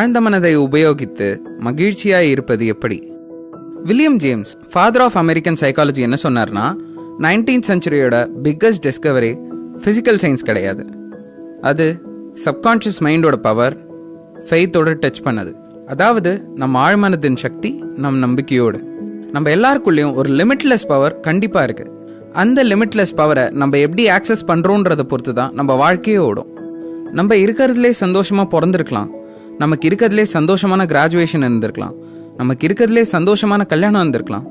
ஆழ்ந்த மனதை உபயோகித்து மகிழ்ச்சியாய் இருப்பது எப்படி? William James father of American psychology என்ன சொன்னார்னா நைன்டீன்த் செஞ்சுரியோட பிக்கஸ்ட் டிஸ்கவரி ஃபிசிக்கல் சயின்ஸ் கிடையாது. அது சப்கான்ஷியஸ் மைண்டோட பவர் ஃபெய்த்தோடு டச் பண்ணது. அதாவது நம்ம ஆழ்மனதின் சக்தி நம் நம்பிக்கையோடு. நம்ம எல்லாருக்குள்ளேயும் ஒரு லிமிட்லெஸ் பவர் கண்டிப்பாக இருக்குது அந்த லிமிட்லெஸ் பவரை நம்ம எப்படி ஆக்சஸ் பண்ணுறோன்றதை பொறுத்து தான் நம்ம வாழ்க்கையே ஓடும். நம்ம இருக்கிறதுலே சந்தோஷமாக பிறந்திருக்கலாம். நமக்கு இருக்கிறதுலே சந்தோஷமான கிராஜுவேஷன் இருந்திருக்கலாம். நமக்கு இருக்கிறதுலே சந்தோஷமான கல்யாணம் இருந்திருக்கலாம்.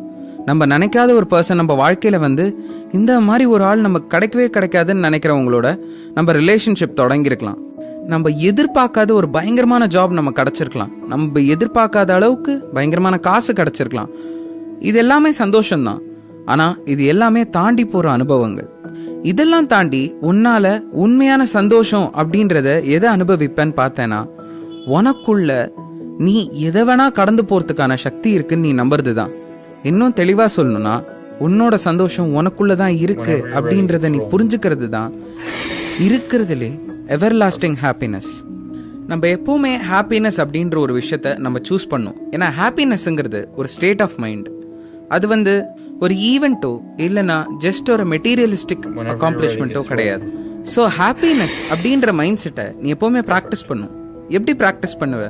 நம்ம நினைக்காத ஒரு பர்சன் நம்ம வாழ்க்கையில வந்து இந்த மாதிரி ஒரு ஆள் நமக்கு கிடைக்கவே கிடைக்காதுன்னு நினைக்கிறவங்களோட நம்ம ரிலேஷன்ஷிப் தொடங்கியிருக்கலாம். நம்ம எதிர்பார்க்காத ஒரு பயங்கரமான ஜாப் நம்ம கிடைச்சிருக்கலாம். நம்ம எதிர்பார்க்காத அளவுக்கு பயங்கரமான காசு கிடைச்சிருக்கலாம். இது எல்லாமே சந்தோஷம்தான். ஆனால் இது எல்லாமே தாண்டி போகிற அனுபவங்கள். இதெல்லாம் தாண்டி உன்னால உண்மையான சந்தோஷம் அப்படின்றத எதை அனுபவிப்பேன்னு பார்த்தேன்னா உனக்குள்ள நீ எதை வேணா கடந்து போறதுக்கான சக்தி இருக்குன்னு நீ நம்புறது தான் இன்னும் தெளிவா சொல்லணும்னா உன்னோட சந்தோஷம் உனக்குள்ள தான் இருக்கு அப்படின்றத நீ புரிஞ்சுக்கிறது தான் இருக்கிறதுலே எவர் லாஸ்டிங் ஹாப்பினஸ் நம்ம எப்பவுமே ஹாப்பினஸ் அப்படின்ற ஒரு விஷயத்த நம்ம சூஸ் பண்ணோம். ஏன்னா ஹாப்பினஸ்ங்கிறது ஒரு ஸ்டேட் ஆஃப் மைண்ட் அது வந்து ஒரு ஈவெண்ட்டோ இல்லைன்னா ஜஸ்ட் ஒரு மெட்டீரியலிஸ்டிக் அக்காம்ப்ளிஷ்மெண்ட்டோ கிடையாது. ஸோ ஹாப்பினஸ் அப்படின்ற மைண்ட் செட்டை நீ எப்பவுமே ப்ராக்டிஸ் பண்ணும். எப்படி ப்ராக்டிஸ் பண்ணுவ?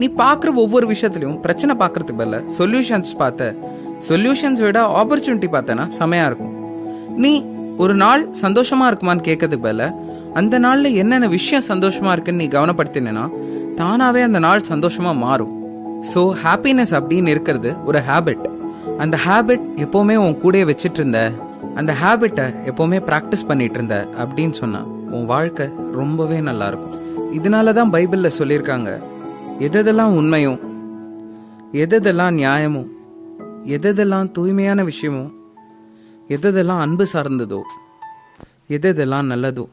நீ பார்க்குற ஒவ்வொரு விஷயத்துலையும் பிரச்சனை பார்க்கறதுக்கு பதிலா சொல்யூஷன்ஸ் பார்த்த. சொல்யூஷன்ஸ் விட ஆப்பர்ச்சுனிட்டி பார்த்தனா செமையாக இருக்கும். நீ ஒரு நாள் சந்தோஷமாக இருக்குமான்னு கேட்கறதுக்கு பதிலா அந்த நாளில் என்னென்ன விஷயம் சந்தோஷமாக இருக்குன்னு நீ கவனப்படுத்தினா தானாகவே அந்த நாள் சந்தோஷமாக மாறும். ஸோ ஹாப்பினஸ் அப்படின்னு இருக்கிறது ஒரு ஹேபிட் அந்த ஹேபிட் எப்போவுமே உன் கூடயே வச்சுட்டு இருந்த அந்த ஹேபிட்டை எப்போவுமே ப்ராக்டிஸ் பண்ணிட்டு இருந்த அப்படின்னு சொன்னால் உன் வாழ்க்கை ரொம்பவே நல்லாயிருக்கும் இதனால தான் பைபிளில் சொல்லியிருக்காங்க. எதெல்லாம் உண்மையும் எதெல்லாம் நியாயமோ எதெல்லாம் தூய்மையான விஷயமோ எதெல்லாம் அன்பு சார்ந்ததோ எதெல்லாம் நல்லதோ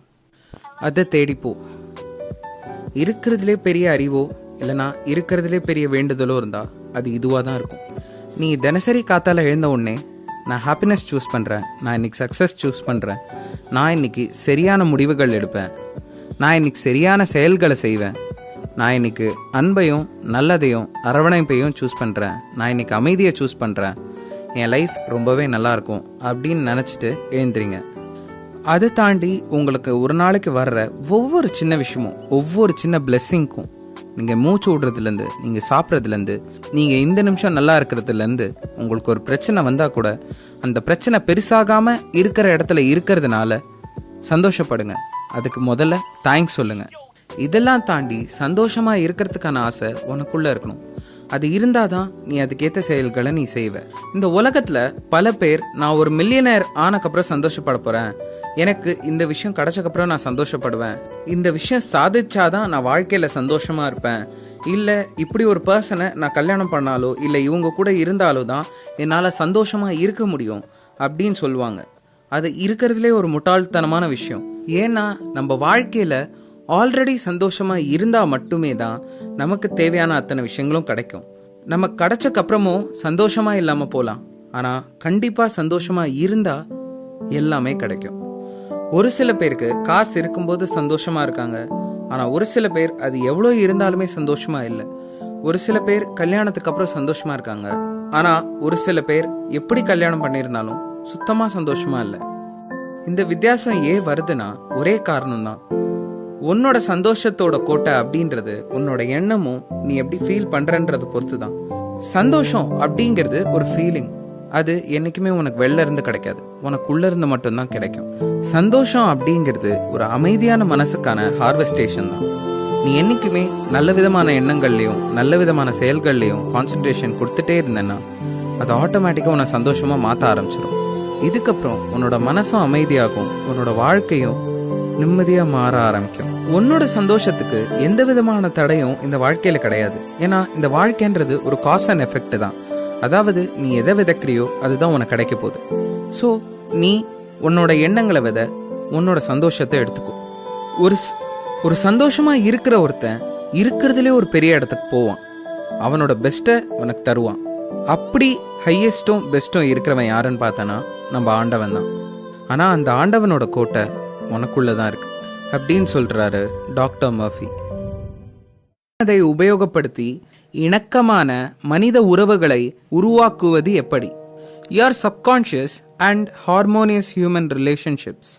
அதை தேடிப்போ. இருக்கிறதுலே பெரிய அறிவோ இல்லைனா இருக்கிறதுலே பெரிய வேண்டுதலோ இருந்தால் அது இதுவாக தான் இருக்கும். நீ தினசரி காத்தால் எழுந்த உடனே நான் ஹாப்பினஸ் சூஸ் பண்ணுறேன் நான் இன்னைக்கு சக்ஸஸ் சூஸ் பண்ணுறேன் நான் இன்னைக்கு சரியான முடிவுகள் எடுப்பேன். நான் இன்னைக்கு சரியான செயல்களை செய்வேன். நான் இன்னைக்கு அன்பையும் நல்லதையும் அரவணைப்பையும் சூஸ் பண்ணுறேன் நான் இன்னைக்கு அமைதியை சூஸ் பண்ணுறேன் என் லைஃப் ரொம்பவே நல்லாயிருக்கும் அப்படின்னு நினச்சிட்டு எழுந்துறீங்க அதை தாண்டி உங்களுக்கு ஒரு நாளைக்கு வர்ற ஒவ்வொரு சின்ன விஷயமும் ஒவ்வொரு சின்ன பிளெஸ்ஸிங்க்கும் நீங்கள் மூச்சு விடுறதுலேருந்து நீங்கள் சாப்பிட்றதுலேருந்து நீங்கள் இந்த நிமிஷம் நல்லா இருக்கிறதுலேருந்து உங்களுக்கு ஒரு பிரச்சனை வந்தால் கூட அந்த பிரச்சனை பெருசாகாமல் இருக்கிற இடத்துல இருக்கிறதுனால சந்தோஷப்படுங்க. அதுக்கு முதல்ல தேங்க்ஸ் சொல்லுங்கள் இதெல்லாம் தாண்டி சந்தோஷமாக இருக்கிறதுக்கான ஆசை உனக்குள்ளே இருக்கணும். அது இருந்தால் தான் நீ அதுக்கேற்ற செயல்களை நீ செய்வ. இந்த உலகத்தில் பல பேர் நான் ஒரு மில்லியனர் ஆனக்கப்புறம் சந்தோஷப்பட போகிறேன் எனக்கு இந்த விஷயம் கிடச்சக்கப்புறம் நான் சந்தோஷப்படுவேன். இந்த விஷயம் சாதிச்சாதான் நான் வாழ்க்கையில் சந்தோஷமாக இருப்பேன். இல்லை இப்படி ஒரு பர்சனை நான் கல்யாணம் பண்ணாலோ இல்லை இவங்க கூட இருந்தாலோ தான் என்னால் சந்தோஷமாக இருக்க முடியும். அப்படின்னு சொல்லுவாங்க. அது இருக்கிறதுலே ஒரு முட்டாள்தனமான விஷயம். ஏன்னா நம்ம வாழ்க்கையில் ஆல்ரெடி சந்தோஷமாக இருந்தால் மட்டுமே தான் நமக்கு தேவையான அத்தனை விஷயங்களும் கிடைக்கும். நம்ம கிடைச்சக்கப்புறமும் சந்தோஷமாக இல்லாமல் போகலாம் ஆனால் கண்டிப்பாக சந்தோஷமாக இருந்தால் எல்லாமே கிடைக்கும். ஒரு சில பேருக்கு காசு இருக்கும்போது சந்தோஷமாக இருக்காங்க. ஆனால் ஒரு சில பேர் அது எவ்வளோ இருந்தாலுமே சந்தோஷமாக இல்லை. ஒரு சில பேர் கல்யாணத்துக்கு அப்புறம் சந்தோஷமாக இருக்காங்க. ஆனால் ஒரு சில பேர் எப்படி கல்யாணம் பண்ணியிருந்தாலும் சுத்தமாக சந்தோஷமாக இல்லை. இந்த வித்தியாசம் ஏன் வருதுன்னா ஒரே காரணம் தான் உன்னோட சந்தோஷத்தோட கோட்டை அப்படின்றது உன்னோட எண்ணமும் நீ எப்படி ஃபீல் பண்றன்றத பொறுத்து தான் சந்தோஷம் அப்படிங்கிறது ஒரு ஃபீலிங் அது என்னைக்குமே உனக்கு வெளில இருந்து கிடைக்காது. உனக்குள்ள இருந்து மட்டும்தான் கிடைக்கும். சந்தோஷம் அப்படிங்கிறது ஒரு அமைதியான மனசுக்கான ஹார்வெஸ்டேஷன் தான். நீ என்னைக்குமே நல்ல விதமான எண்ணங்கள்லையும் நல்ல விதமான செயல்கள்லையும் கான்சென்ட்ரேஷன் கொடுத்துட்டே இருந்தேன்னா அது ஆட்டோமேட்டிக்காக உன்னை சந்தோஷமாக மாற்ற ஆரம்பிச்சிடும் இதுக்கப்புறம் உன்னோட மனசும் அமைதியாகும் உன்னோட வாழ்க்கையும் நிம்மதியா மாற ஆரம்பிக்கும். உன்னோட சந்தோஷத்துக்கு எந்த விதமான தடையும் இந்த வாழ்க்கையில கிடையாது. ஏன்னா இந்த வாழ்க்கைன்றது ஒரு காஸ் அண்ட் எஃபெக்ட் தான். அதாவது நீ எதை விதைக்கிறியோ அதுதான் உனக்கு கிடைக்க போகுது. ஸோ நீ உன்னோட எண்ணங்களை வித உன்னோட சந்தோஷத்தை எடுத்துக்கோ. ஒரு ஒரு சந்தோஷமா இருக்கிற ஒருத்தன் இருக்கிறதுலே ஒரு பெரிய இடத்துக்கு போவான். அவனோட பெஸ்ட்டை உனக்கு தருவான். அப்படி ஹையஸ்ட்டும் பெஸ்ட்டும் இருக்கிறவன் யாருன்னு பார்த்தனா நம்ம ஆண்டவன் தான். ஆனால் அந்த ஆண்டவனோட கோட்டை உனக்குள்ளே தான் இருக்கு. அப்படின்னு சொல்கிறாரு டாக்டர் மர்ஃபி. அதை உபயோகப்படுத்தி இணக்கமான மனித உறவுகளை உருவாக்குவது எப்படி? Your subconscious and harmonious human relationships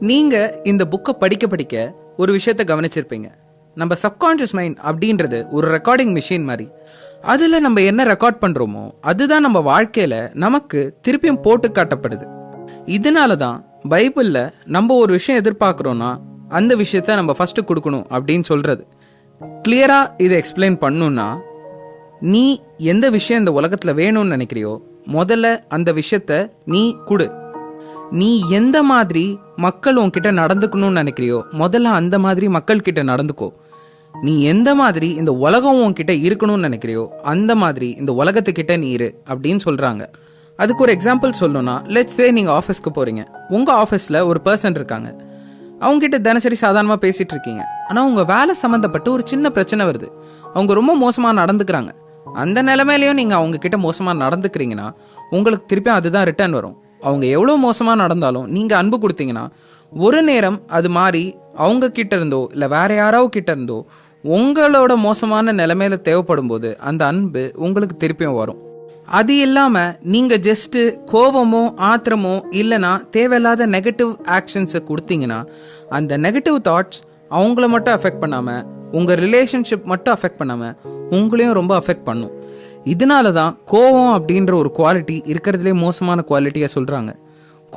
நீங்கள் இந்த புக்கை படிக்க படிக்க ஒரு விஷயத்த கவனிச்சிருப்பீங்க. நம்ம சப்கான்ஷியஸ் மைண்ட் அப்படின்றது ஒரு ரெக்கார்டிங் மிஷின் மாதிரி. அதில் நம்ம என்ன ரெக்கார்ட் பண்ணுறோமோ அதுதான் நம்ம வாழ்க்கையில் நமக்கு திருப்பியும் போட்டு காட்டப்படுது. இதனால தான் பைபிளில் நம்ம ஒரு விஷயம் எதிர்பார்க்குறோன்னா அந்த விஷயத்த நம்ம ஃபஸ்ட்டு கொடுக்கணும் அப்படின்னு சொல்கிறது கிளியராக இதை எக்ஸ்பிளைன் பண்ணுன்னா நீ எந்த விஷயம் இந்த உலகத்தில் வேணும்னு நினைக்கிறியோ முதல்ல அந்த விஷயத்த நீ கொடு. நீ எந்த மாதிரி மக்கள் உன்கிட்ட நடந்துக்கணும்னு நினைக்கிறியோ முதல்ல அந்த மாதிரி மக்கள் கிட்ட நடந்துக்கோ. நீ எந்த மாதிரி இந்த உலகம் உன்கிட்ட இருக்கணும்னு நினைக்கிறியோ அந்த மாதிரி இந்த உலகத்துக்கிட்ட நீ இரு அப்படின்னு சொல்கிறாங்க அதுக்கு ஒரு எக்ஸாம்பிள் சொல்லணும்னா லெட்ஸ் சே நீங்கள் ஆஃபீஸ்க்கு போகிறீங்க உங்கள் ஆஃபீஸில் ஒரு பர்சன் இருக்காங்க. அவங்ககிட்ட தினசரி சாதாரணமாக பேசிகிட்டு இருக்கீங்க. ஆனால் உங்கள் வேலை சம்மந்தப்பட்டு ஒரு சின்ன பிரச்சனை வருது. அவங்க ரொம்ப மோசமாக நடந்துக்கிறாங்க. அந்த நிலமையிலையும் நீங்கள் அவங்கக்கிட்ட மோசமாக நடந்துக்கிறீங்கன்னா உங்களுக்கு திருப்பி அதுதான் ரிட்டர்ன் வரும். அவங்க எவ்வளோ மோசமாக நடந்தாலும் நீங்கள் அன்பு கொடுத்தீங்கன்னா ஒரு நேரம் அது மாறி அவங்க கிட்ட இருந்தோ இல்லை வேற யாரோ கிட்ட இருந்தோ உங்களோட மோசமான நிலைமையில தேவைப்படும் போது அந்த அன்பு உங்களுக்கு திருப்பியும் வரும். அது இல்லாம நீங்க ஜஸ்ட் கோவமோ ஆத்திரமோ இல்லனா தேவையில்லாத நெகட்டிவ் ஆக்ஷன்ஸை கொடுத்தீங்கன்னா அந்த நெகட்டிவ் தாட்ஸ் அவங்கள மட்டும் அஃபெக்ட் பண்ணாம உங்க ரிலேஷன்ஷிப் மட்டும் அஃபெக்ட் பண்ணாம உங்களையும் ரொம்ப அஃபெக்ட் பண்ணும். இதனால தான் கோவம் அப்படின்ற ஒரு குவாலிட்டி இருக்கிறதுலே மோசமான குவாலிட்டியா சொல்றாங்க.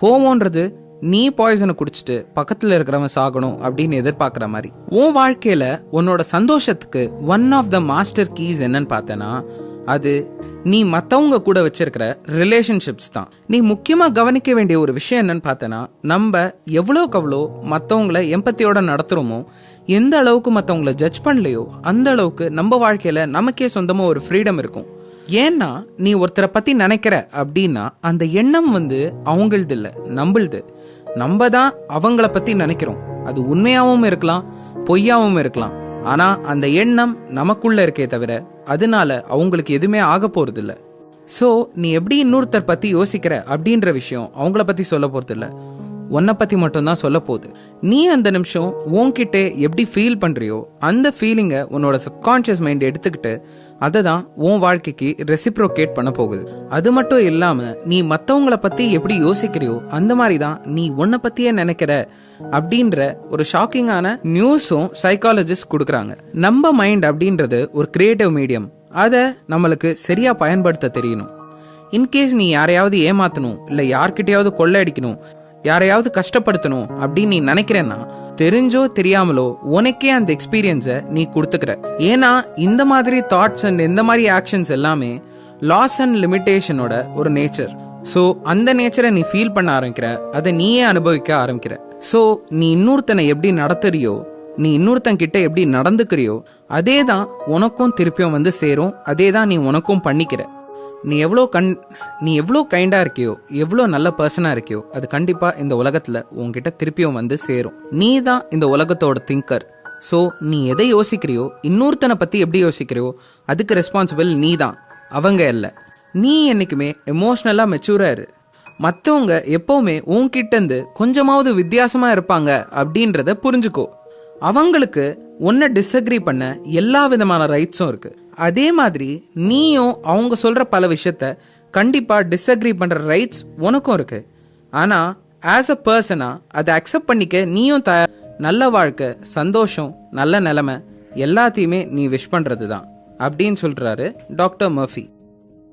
கோவம்ன்றது நீ பாய்சனை குடிச்சிட்டு பக்கத்தில் இருக்கிறவன் சாகணும் அப்படின்னு எதிர்பார்க்குற மாதிரி. உன் வாழ்க்கையில் உன்னோட சந்தோஷத்துக்கு one of the master keys என்னன்னு பார்த்தேன்னா அது நீ மற்றவங்க கூட வச்சிருக்கிற ரிலேஷன்ஷிப்ஸ் தான். நீ முக்கியமாக கவனிக்க வேண்டிய ஒரு விஷயம் என்னன்னு பார்த்தேன்னா நம்ம எவ்வளோக்கு அவ்வளோ மற்றவங்கள எம்பத்தியோட நடத்துகிறோமோ எந்த அளவுக்கு மற்றவங்கள ஜட்ஜ் பண்ணலையோ அந்த அளவுக்கு நம்ம வாழ்க்கையில் நமக்கே சொந்தமாக ஒரு ஃப்ரீடம் இருக்கும். ஏன்னா நீ ஒருத்தரை பத்தி நினைக்கிற அப்படின்னா அந்த எண்ணம் வந்து அவங்களது இல்ல நம்மளுது நம்ம தான் அவங்கள பத்தி நினைக்கிறோம். அது உண்மையாகவும் இருக்கலாம் பொய்யாகவும் இருக்கலாம். ஆனா அந்த எண்ணம் நமக்குள்ள இருக்கே தவிர அதனால அவங்களுக்கு எதுவுமே ஆக போறது ஸோ நீ எப்படி இன்னொருத்தர் பத்தி யோசிக்கிற அப்படின்ற விஷயம் அவங்கள பத்தி சொல்ல போறது உன்னை பற்றி மட்டும்தான் சொல்ல போகுது. நீ அந்த நிமிஷம் உன்கிட்ட எப்படி ஃபீல் பண்ணுறியோ அந்த ஃபீலிங்கை உன்னோட சப்கான்ஷியஸ் மைண்ட் எடுத்துக்கிட்டு அதை தான் உன் வாழ்க்கைக்கு ரெசிப்ரோகேட் பண்ண போகுது. அது மட்டும் இல்லாமல் நீ மற்றவங்களை பற்றி எப்படி யோசிக்கிறியோ அந்த மாதிரி தான் நீ உன்னை பற்றியே நினைக்கிற அப்படின்ற ஒரு ஷாக்கிங்கான நியூஸும் சைக்காலஜிஸ்ட் கொடுக்குறாங்க. நம்ம மைண்ட் அப்படின்றது ஒரு கிரியேட்டிவ் மீடியம் அதை நம்மளுக்கு சரியாக பயன்படுத்த தெரியணும். இன்கேஸ் நீ யாரையாவது ஏமாத்தணும் இல்ல யார்கிட்டயாவது கொள்ளையடிக்கணும் யாரையாவது கஷ்டப்படுத்தணும் அப்படின்னு நீ நினைக்கிறேன்னா தெரிஞ்சோ தெரியாமலோ உனக்கே அந்த எக்ஸ்பீரியன்ஸை நீ கொடுத்துக்கிற. ஏன்னா இந்த மாதிரி தாட்ஸ் அண்ட் இந்த மாதிரி ஆக்ஷன்ஸ் எல்லாமே லாஸ் அண்ட் லிமிட்டேஷனோட ஒரு நேச்சர் ஸோ அந்த நேச்சரை நீ ஃபீல் பண்ண ஆரம்பிக்கிற அதை நீயே அனுபவிக்க ஆரம்பிக்கிற. ஸோ நீ இன்னொருத்தனை எப்படி நடத்துறியோ நீ இன்னொருத்தன் கிட்ட எப்படி நடந்துக்கிறியோ அதே தான் உனக்கும் திருப்பியும் வந்து சேரும் அதே தான் நீ உனக்கும் பண்ணிக்கிற. நீ எவ்வளோ கண் நீ எவ்வளோ கைண்டாக இருக்கியோ எவ்வளோ நல்ல பர்சனாக இருக்கியோ அது கண்டிப்பாக இந்த உலகத்தில் உங்ககிட்ட திருப்பியும் வந்து சேரும். நீ தான் இந்த உலகத்தோட திங்கர் ஸோ நீ எதை யோசிக்கிறியோ இன்னொருத்தனை பற்றி எப்படி யோசிக்கிறியோ அதுக்கு ரெஸ்பான்சிபிள் நீ தான். அவங்க இல்லை நீ என்றைக்குமே எமோஷ்னலாக மெச்சூராக இரு. மற்றவங்க எப்போவுமே உன்கிட்டேருந்து கொஞ்சமாவது வித்தியாசமாக இருப்பாங்க அப்படின்றத புரிஞ்சுக்கோ. அவங்களுக்கு ஒன்றை டிஸ்அக்ரி பண்ண எல்லா விதமான ரைட்ஸும் இருக்குது அதே மாதிரி நீயும் அவங்க சொல்கிற பல விஷயத்த கண்டிப்பாக டிஸ்அக்ரி பண்ணுற ரைட்ஸ் உனக்கும் இருக்கு. ஆனால் ஆஸ் அ பர்சனாக அதை அக்செப்ட் பண்ணிக்க நீயும் தயார் நல்ல வாழ்க்கை சந்தோஷம் நல்ல நிலமை எல்லாத்தையுமே நீ விஷ் பண்ணுறது தான் அப்படின்னு சொல்கிறாரு டாக்டர் மர்ஃபி.